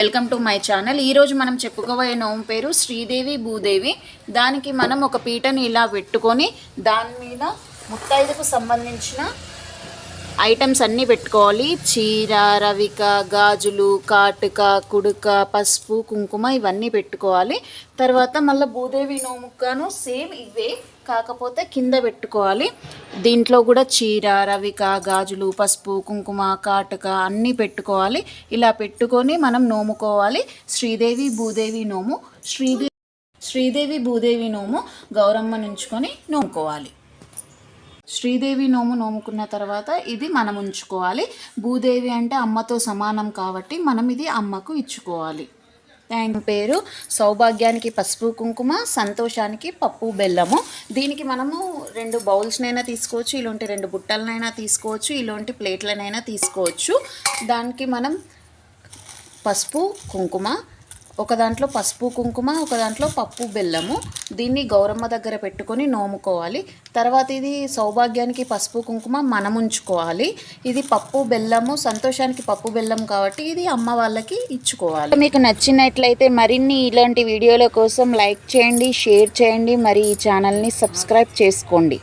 Welcome to my channel. ఈరోజు మనం చెప్పుకోబోయే నోము పేరు శ్రీదేవి భూదేవి. దానికి మనం ఒక పీటని ఇలా పెట్టుకొని దాని మీద ముత్తైదుకు సంబంధించిన ఐటమ్స్ అన్నీ పెట్టుకోవాలి. చీర రవిక గాజులు కాటుక కుడుక పసుపు కుంకుమ ఇవన్నీ పెట్టుకోవాలి. తర్వాత మళ్ళీ భూదేవి నోముగాను సేమ్ ఇవే కాకపోతే కింద పెట్టుకోవాలి. దీంట్లో కూడా చీర రవిక గాజులు పసుపు కుంకుమ కాటుక అన్నీ పెట్టుకోవాలి. ఇలా పెట్టుకొని మనం నోముకోవాలి. శ్రీదేవి భూదేవి నోము శ్రీదేవి శ్రీదేవి భూదేవి నోము గౌరమ్మ నుంచుకొని నోముకోవాలి. శ్రీదేవి నోము నోముకున్న తర్వాత ఇది మనం ఉంచుకోవాలి. భూదేవి అంటే అమ్మతో సమానం కాబట్టి మనం ఇది అమ్మకు ఇచ్చుకోవాలి. థ్యాంక్ పేరు సౌభాగ్యానికి పసుపు కుంకుమ సంతోషానికి పప్పు బెల్లము. దీనికి మనము రెండు బౌల్స్నైనా తీసుకోవచ్చు ఇలాంటి రెండు బుట్టలనైనా తీసుకోవచ్చు ఇలాంటి ప్లేట్లనైనా తీసుకోవచ్చు. దానికి మనం పసుపు కుంకుమ ఒక దాంట్లో పసుపు కుంకుమ ఒక దాంట్లో పప్పు బెల్లము. దీన్ని గౌరమ్మ దగ్గర పెట్టుకొని నోముకోవాలి. తర్వాత ఇది సౌభాగ్యానికి పసుపు కుంకుమ మనం ఉంచుకోవాలి. ఇది పప్పు బెల్లము సంతోషానికి పప్పు బెల్లం కాబట్టి ఇది అమ్మ వాళ్ళకి ఇచ్చుకోవాలి. మీకు నచ్చినట్లయితే మరిన్ని ఇలాంటి వీడియోల కోసం లైక్ చేయండి షేర్ చేయండి. మరి ఈ ఛానల్ని సబ్స్క్రైబ్ చేసుకోండి.